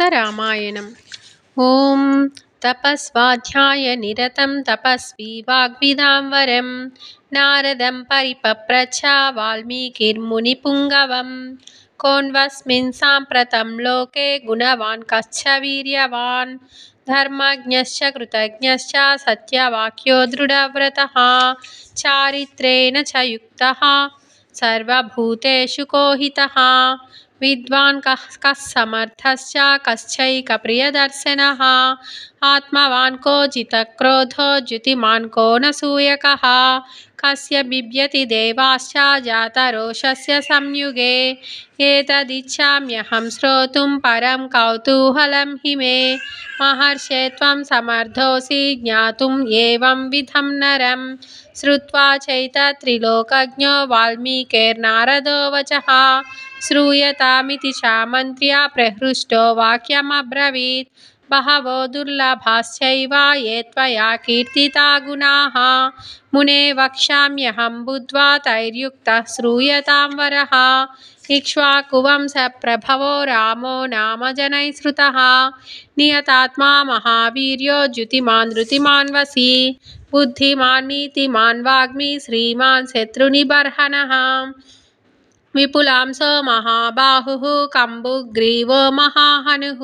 उत्तरामायणम् ॐ तपस्वाध्यायनिरतं तपस्वी वाग्विदां वरं नारदं परिपप्रच्छ वाल्मीकिर्मुनिपुङ्गवं कोऽन्वस्मिन् साम्प्रतं लोके गुणवान् कश्च वीर्यवान् धर्मज्ञश्च कृतज्ञश्च सत्यवाक्यो दृढव्रतः चारित्र्येण च युक्तः सर्वभूतेषु कोहितः विद्वान् कः कः समर्थश्च कश्चैकप्रियदर्शनः आत्मवान् को जितक्रोधो द्युतिमान् को न सूयकः? कस्य बिभ्यति देवाश्च, जातरोषस्य संयुगे? एतदिच्छाम्यहं श्रोतुं परं कौतूहलं हि मे। महर्षे त्वं समर्थोऽसि ज्ञातुम् एवं विधं नरं श्रुत्वा चैतत्रिलोकज्ञो वाल्मीकेर्नारदो वचः। श्रूयतामिति चामन्त्र्य प्रहृष्टो वाक्यमब्रवीत्। बहवो दुर्लभाश्चैव ये त्वया कीर्तिता गुणाः। मुने वक्ष्याम्यहं बुद्ध्वा तैर्युक्तः श्रूयतां वरः। इक्ष्वाकुवंशप्रभवो रामो नाम जनैः श्रुतः नियतात्मा महावीर्यो द्युतिमान् धृतिमान् वशी बुद्धिमान् नीतिमान् वाग्मी विपुलांसो महाबाहुः, कम्बुग्रीवो महाहनुः।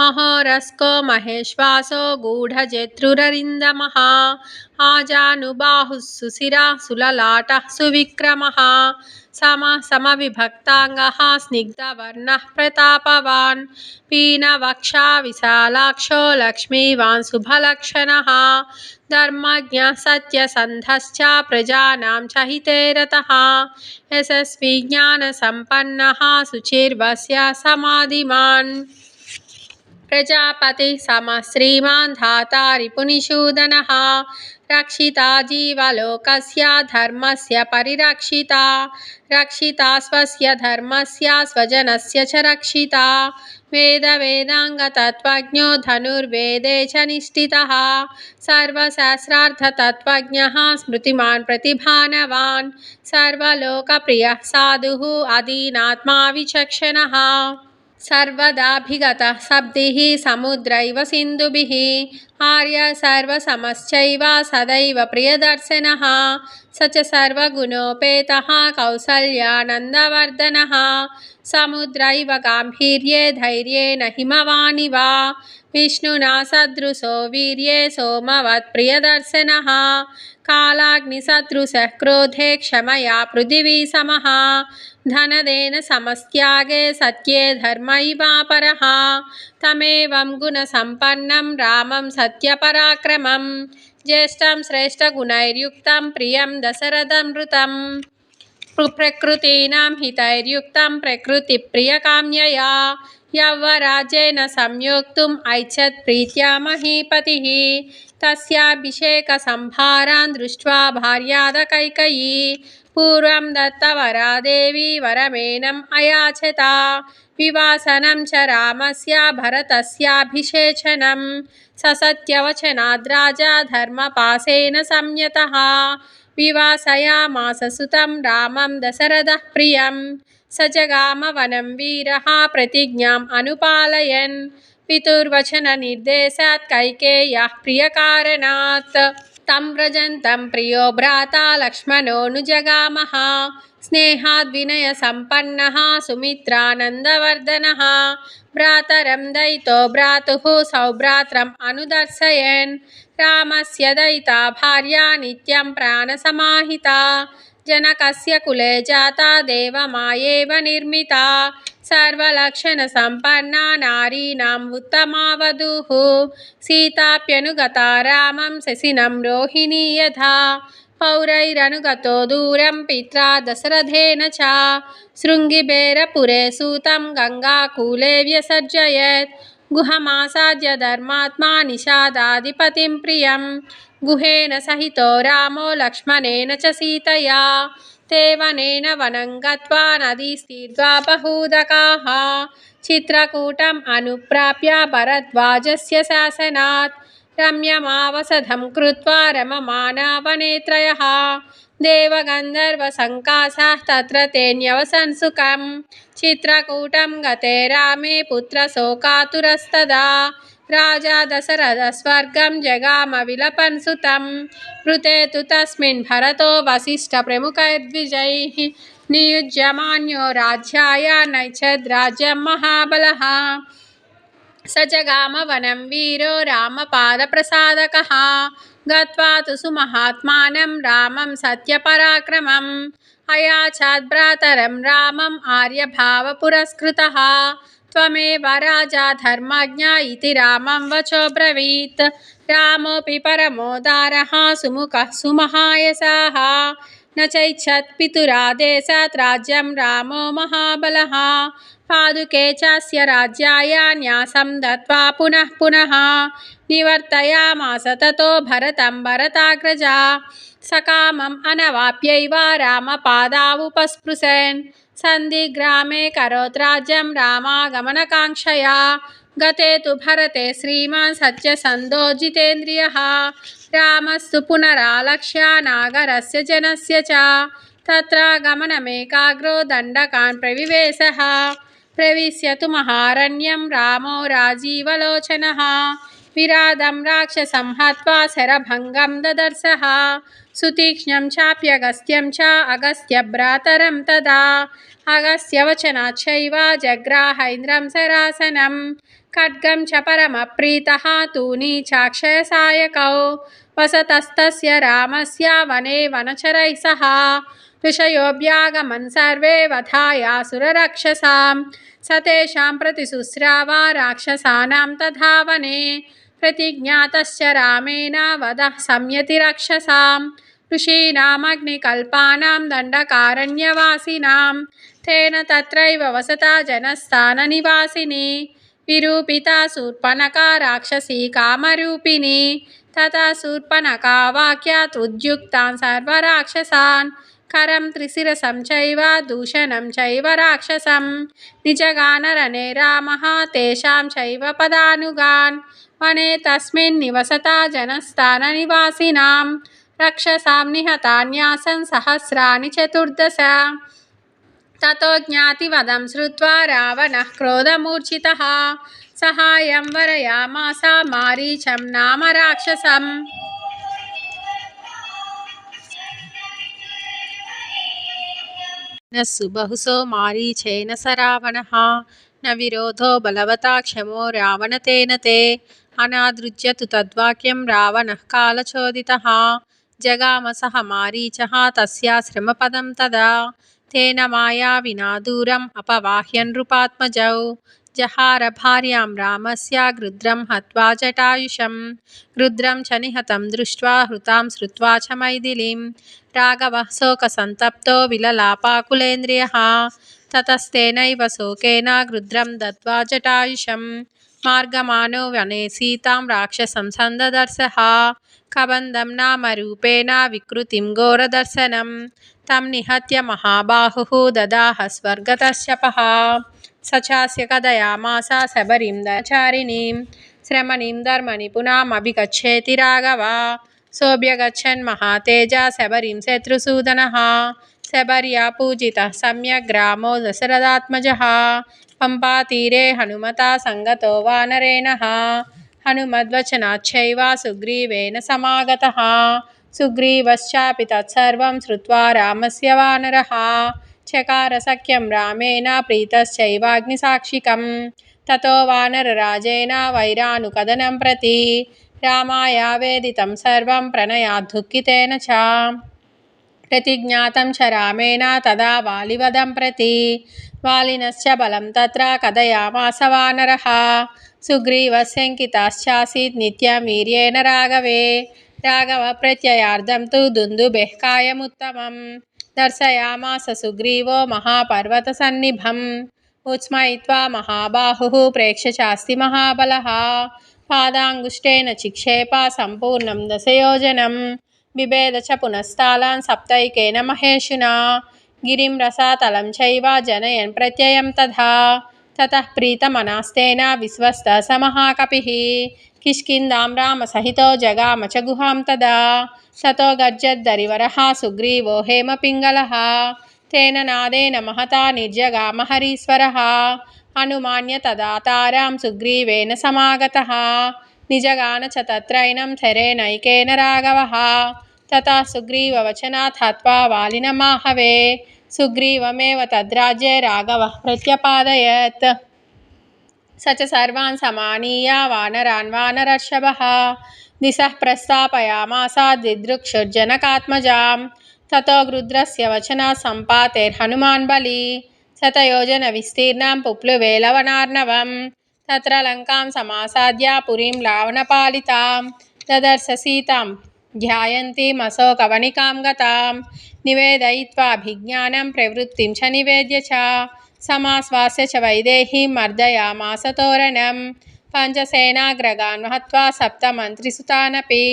महोरस्को महेश्वासो गूढजत्रुररिन्दमः। आजानुबाहुः सुशिरः सुललाटः सुविक्रमः। समः, समविभक्ताङ्गः स्निग्धवर्णः प्रतापवान्। पीनवक्षा विशालाक्षो लक्ष्मीवान् शुभलक्षणः। धर्मज्ञः सत्यसन्धश्च प्रजानां च हिते रतः। यशस्वी ज्ञानसम्पन्नः शुचिर्वस्य समाधिमान्। प्रजापतिः समः श्रीमान् धाता रिपुनिषूदनः रक्षिता जीवलोकस्य धर्मस्य परिरक्षिता। रक्षिता स्वस्य धर्मस्य स्वजनस्य च रक्षिता। वेदवेदाङ्गतत्त्वज्ञो धनुर्वेदे च निष्ठितः। सर्वसहस्रार्थतत्त्वज्ञः स्मृतिमान् प्रतिभानवान्। सर्वलोकप्रियः साधुः अदीनात्मा विचक्षणः। సర్వదాభిగత శబ్ది సముద్రైవ సింధుభి ఆర్య సర్వసమశ్చైవ సదైవ ప్రియదర్శన స చ సర్వగుణోపేత కౌసల్యానందవర్ధన సముద్రైవ గాంభీర్యే ధైర్యేణ హిమవాణి వా విష్ణునా సదృశో వీర్యే సోమవత్ ప్రియదర్శన కాలాగ్నిసదృశ క్రోధే క్షమయా పృథివీ సమః ధనదేన సమస్త్యాగే సత్యే ధర్మైవాపర తమేవం గుణసంపన్నం రామం సత్యపరాక్రమం ज्येष्ठं श्रेष्ठगुणैर्युक्तं प्रियं दशरथनृतं प्रकृतीनां हितैर्युक्तं, प्रकृतिप्रियकाम्यया। यौवराज्येन संयोक्तुम् ऐच्छत् प्रीत्या महीपतिः। तस्याभिषेकसम्भारान् दृष्ट्वा भार्यादकैकयी పూర్వం దత్తవరాదేవి వరమేనం అయాచత వివాసనం చ రామస్య భరతస్యాభిషేచనం ససత్యవచనాద్రాజా ధర్మపాసేన సంయత వివాసయామాససుతం రామం దశరథ ప్రియం సజగామవనం వీర ప్రతిజ్ఞాం అనుపాలయన్ పితుర్వచన నిర్దేశాత్ కైకేయ ప్రియకారణాత్ తం వ్రజంతం ప్రియో భ్రాత లక్ష్మణోను జగామహ స్నేహాద్వినయ సంపన్న సుమిత్రానందవర్ధన భ్రాతరం దయితో భ్రాతు సౌభ్రాత్రం అనుదర్శయన్ రామస్య దయితా భార్య నిత్యం ప్రాణసమాహిత जनकस्य कुले जाता देवमायेव निर्मिता सर्वलक्षणसम्पन्ना नारीणाम् उत्तमा वधूः सीताप्यनुगता रामं शशिनं रोहिणी यथा पौरैरनुगतो दूरं पित्रा दशरथेन च शृङ्गिबेरपुरे सूतं गङ्गाकूले व्यसर्जयत् गुहमासाद्य धर्मात्मा निषादाधिपतिं प्रियं गुहेन सहितो रामो लक्ष्मणेन च सीतया ते वनेन वनं गत्वा नदीस्तीर्त्वा बहूदकाः चित्रकूटम् अनुप्राप्य भरद्वाजस्य शासनात् रम्यमावसधं कृत्वा रममाना वने त्रयः देवगन्धर्वसङ्कासाः तत्र तेऽन्यवसन् सुखं चित्रकूटं गते रामे पुत्रशोकातुरस्तदा राजा दशरथस्वर्गं जगाम विलपन् सुतं। वृते तु तस्मिन् भरतो वसिष्ठप्रमुखद्विजैः नियुज्यमान्यो राज्याय नैच्छद्राज्यं महाबलः। स जगामवनं वीरो रामपादप्रसादकः। गत्वा तु सुमहात्मानं रामं सत्यपराक्रमम्। अयाचाद्भ्रातरं रामम् आर्यभावपुरस्कृतः। त्वमेव राजा धर्मज्ञ इति रामं वचो ब्रवीत् रामोऽपि परमोदारः सुमुखः सुमहायसाः न चैच्छत् पितुरादेशात् राज्यं रामो महाबलः पादुके चास्य राज्याय न्यासं दत्त्वा पुनः पुनः निवर्तयामास ततो भरतं भरताग्रजा सकामम् अनवाप्यैव रामपादावुपस्पृशन् सन्धिग्रामे करोत् राज्यं रामागमनकाङ्क्षया गते तु भरते श्रीमान् सत्यसन्धो जितेन्द्रियः रामस्तु पुनरालक्ष्य नागरस्य जनस्य च तत्र गमनमेकाग्रो दण्डकान् प्रविवेशः प्रविश्य तु महारण्यं रामो राजीवलोचनः विरादं राक्षसं हत्वा शरभङ्गं ददर्शः सुतीक्ष्णं चाप्यगस्त्यं च अगस्त्यभ्रातरं तदा अगस्त्यवचनाच्चैव जग्राहैन्द्रं सरासनं खड्गं च परमप्रीतः तूनी चाक्षयसायकौ वसतस्तस्य रामस्य वने वनचरैः सह ऋषयोऽभ्यागमन् सर्वे वधायासुररक्षसां स तेषां प्रतिशुश्राव राक्षसानां तथा वने प्रतिज्ञातश्च रामेण वधः संयति रक्षसां ऋषीणामग्निकल्पानां दण्डकारण्यवासिनां तेन तत्रैव वसता जनस्थाननिवासिनी विरूपिता शूर्पणका राक्षसी कामरूपिणी तथा शूर्पणका वाक्यात् उद्युक्तान् सर्वराक्षसान् करं त्रिशिरसं चैव दूषणं चैव राक्षसं निजगानरणे रामः तेषां चैव पदानुगान् वने तस्मिन् निवसता जनस्थाननिवासिनां रक्षसां निहतान्यासन् सहस्राणि चतुर्दश ततो ज्ञातिवदं श्रुत्वा रावणः क्रोधमूर्छितः सहायं वरयामास मारीचं नाम राक्षसम् न सुबहुसो मारीचेन स रावणः न विरोधो बलवता क्षमो रावणतेन ते अनादृज्य तु तद्वाक्यं रावणः कालचोदितः जगाम सह मारीचः तस्याश्रमपदं तदा तेन मायाविना दूरम् अपवाह्य नृपात्मजौ जहार भार्यां रामस्य गृध्रं हत्वा जटायुषं गृध्रं च निहतं दृष्ट्वा हृतां श्रुत्वा च मैथिलीं राघवः शोकसन्तप्तो विललापाकुलेन्द्रियः ततस्तेनैव शोकेन गृध्रं दत्त्वा जटायुषं मार्गमानो वने सीतां राक्षसं सन्ददर्शः कबन्धं नाम रूपेण विकृतिं घोरदर्शनं तं निहत्य महाबाहुः ददाह स्वर्गतश्यपः स चास्य कथयामास शबरीं दचारिणीं श्रमणीं धर्मनिपुणामभिगच्छेति राघव सोऽभ्यगच्छन् महातेजा शबरीं शत्रुसूदनः शबर्या पूजितः सम्यग् रामो दशरथात्मजः। पम्पातीरे हनुमता सङ्गतो वानरेणः हनुमद्वचनाच्चैव सुग्रीवेन समागतः। सुग्रीवश्चापि तत्सर्वं श्रुत्वा रामस्य वानरः चकार सख्यं रामेण प्रीतश्चैवाग्निसाक्षिकं ततो वानरराजेन वैरानुकदनं प्रति। रामायावेदितं सर्वं प्रणयाद्दुःखितेन च। ప్రతిజ్ఞాతం చ రామేణ తదా వాలివదం ప్రతి వాలినశ్చ బలం త్ర కథయామాస వానర నిత్యం వీర్యేణ రాఘవే రాఘవ ప్రత్యయార్థం తు దుందుబెహ్కాయముత్తమం దర్శయామాస సుగ్రీవో మహాపర్వత సన్నిభం ఉత్స్మయిత్వా మహాబాహు ప్రేక్షచాస్తి మహాబల పాదాంగుష్టేన చిక్షేప సంపూర్ణం దశయోజనం బిభేద చ పునఃస్థాలాన్ సప్తైకేన మహేషున గిరిం రసాతలం చైవ జనయన్ ప్రత్యయం తథా తత ప్రీతమనాస్తేన విశ్వస్త సమహాకపి కిష్కిందాం రామ సహితో జగామ చ గుహాం తదా సతో గజ్జద్దరివర సుగ్రీవో హేమ పింగళ తేన నాదేన మహతా నిర్జగామ హరీశ్వర హనుమాన్య తదాతారాం సుగ్రీవేణ సమాగత నిజగాన చ తత్రైనం శరేణైకేన రాఘవ तथा सुग्रीववचनात् हत्वा वालिनमाहवे सुग्रीवमेव तद्राज्ये राघवः प्रत्यपादयत् स च सर्वान् समानीय वानरान् वानरर्षभः दिशः प्रस्थापयामासाद्दिदृक्षुर्जनकात्मजां ततो गृध्रस्य वचनात् सम्पातेर्हनुमान् बली शतयोजनविस्तीर्णां पुप्लुवे लवणार्णवं तत्र लङ्कां समासाद्य पुरीं लावणपालितां ददर्श सीतां ధ్యాయంతీమసో కవనికాం గతాం నివేదయిత్వాభిజ్ఞానం ప్రవృత్తిం చ నివేద్య చ సమాశ్వాస్య చ మర్దయామాసతోరణం పంచసేనాగ్రగాన్ మహత్వా సప్తమంత్రిసుతానపి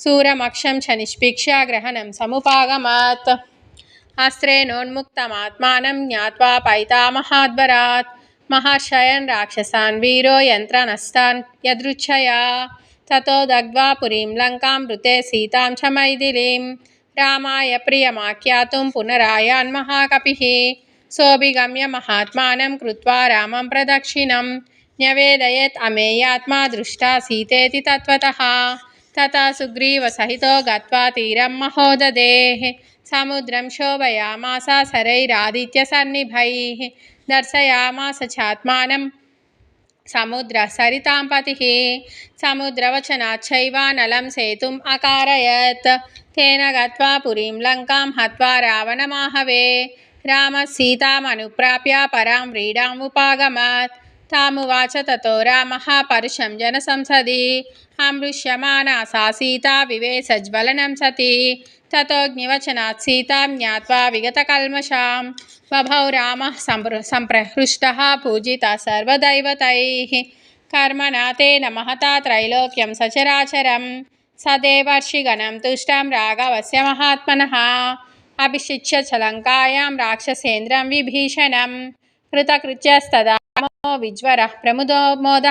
సూరమక్షం చ నిష్పిక్ష్య గ్రహణం సముపాగమత్ అస్త్రేణోన్ముక్తమాత్మానం జ్ఞాత్వా పైతామహాద్వరాత్ మహర్షయన్ రాక్షసాన్ వీరో యంత్రనస్తాన్ యదృచ్ఛయా ततो दग्ध्वा पुरीं लङ्कां मृते सीतां च मैथिलीं। रामाय प्रियमाख्यातुं पुनरायान्महाकपिः सोऽभिगम्य महात्मानं कृत्वा रामं प्रदक्षिणं। न्यवेदयेत् अमेयात्मा दृष्टा सीतेति तत्त्वतः। तथा सुग्रीवसहितो गत्वा तीरं महोदधेः। समुद्रं शोभयामास सरैरादित्यसन्निभैः। दर्शयामास चात्मानं సముద్ర సరితాంపతి సముద్రవచనాచ్చైవానలం సేతుం అకారయత్. తేన గత్వా పురీం లంకాం హత్వా రావణమాహవే. రామ సీతామనుప్రాప్య పరాం వ్రీడాముపాగమత్ తామువాచ తతో రామ పరుషం జనసంసది అమృష్యమానా సా సీత వివేసజ్వలనం సతి. తతో సీతం సీతాం జ్ఞావా విగతకల్మషాం బభౌ రామ సంప్ర సంప్రహృష్ట పూజిత సర్వదైవతై కర్మనాథేన మహతా త్రైలోక్యం సచరాచరం సదేవర్షిగణం తుష్టం రాఘవస్య మహాత్మన అభిషిచ్య చలంకాయాం రాక్షసేంద్రం విభీషణం కృతకృత్యస్తో విజ్వర ప్రముదోమోద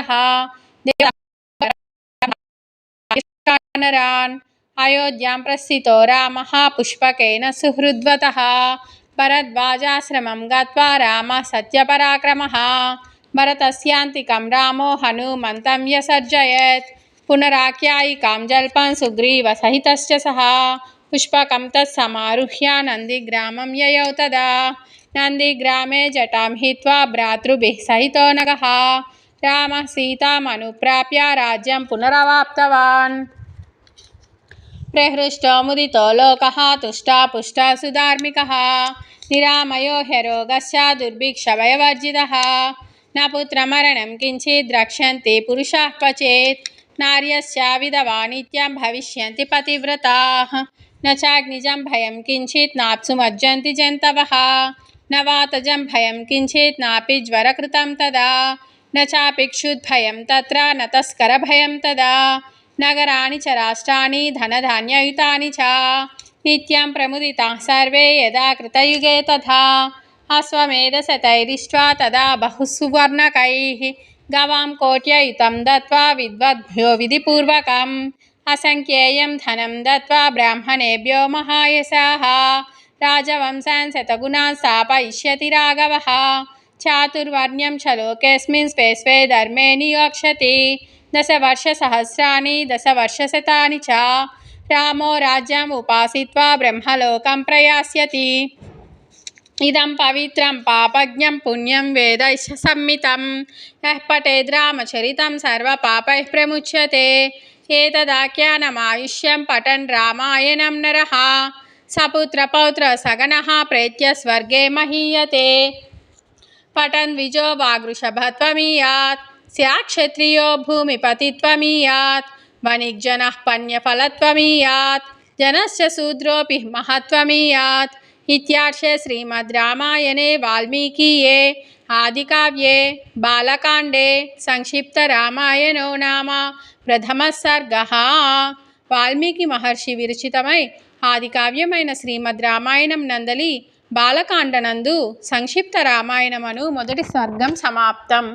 अयोध्यां प्रस्थितो रामः पुष्पकेन सुहृद्वतः। भरद्वाजाश्रमं गत्वा रामः सत्यपराक्रमः। भरतस्यान्तिकं रामो हनुमन्तं व्यसर्जयत् पुनराख्यायिकां जल्पन् सुग्रीवसहितश्च सः। पुष्पकं तत्समारुह्य नन्दिग्रामं ययौ तदा। नन्दिग्रामे जटां हित्वा भ्रातृभिः सहितो नगः। रामः सीतामनुप्राप्य राज्यं पुनरवाप्तवान्। प्रहृष्टो मुदितो लोकः तुष्टा पुष्टा सुधार्मिकः, निरामयो ह्यरोगस्य दुर्भिक्षभयवर्जितः न पुत्रमरणं किञ्चित् द्रक्ष्यन्ति पुरुषाः क्वचित्, नार्यस्य विधवा नित्यं भविष्यन्ति पतिव्रताः। न चाग्निजं भयं किञ्चित् नाप्सुमज्जन्ति जन्तवः। न वातजं भयं किञ्चित् नापि ज्वरकृतं तदा। न चापि क्षुद्भयं तत्र, न तस्करभयं तदा। नगराणि च राष्ट्राणि धनधान्ययुतानि च नित्यं प्रमुदिताः सर्वे यदा कृतयुगे तथा अश्वमेधशतैरिष्ट्वा तदा बहु सुवर्णकैः गवां कोट्ययुतं दत्त्वा विद्वद्भ्यो विधिपूर्वकम् असङ्ख्येयं धनं दत्त्वा ब्राह्मणेभ्यो महायशाः राजवंशान् शतगुणान् स्थापयिष्यति राघवः चातुर्वर्ण्यं च लोकेऽस्मिन् स्वे स्वे धर्मे नियोक्ष्यति దశవర్షసహస్రాన్ని దశవర్షశతాని చ రామో రాజ్యం ఉపాసిత్వా బ్రహ్మలోకం ప్రయాస్యతి ఇదం పవిత్రం పాపజ్ఞం పుణ్యం వేదైష సమ్మితం యః పఠేద్రామచరితం సర్వపాపై ప్రముచ్యతే ఏతదాఖ్యానమాయుష్యం పఠన్ రామాయణం నరః సపుత్రపౌత్ర సగనః ప్రేత్య స్వర్గే మహీయతే పఠన్ విజో వాగృషభత్వమీయాత్ స్యాక్షత్రియో భూమిపతిత్వమీయాత్ వణిగ్జన పణ్యఫలత్వమీయాత్ జనస్య శూద్రోపి మహత్వమీయాత్ ఇత్యార్షే శ్రీమద్ రామాయణే వాల్మీకియే ఆదికావ్యే బాలకాండే సంక్షిప్త రామాయణో నామ ప్రథమ సర్గ వాల్మీకి మహర్షి విరచితమై ఆది కావ్యమైన శ్రీమద్ రామాయణం నందలి బాలకాండనందు సంక్షిప్త రామాయణమను మొదటి సర్గం సమాప్తం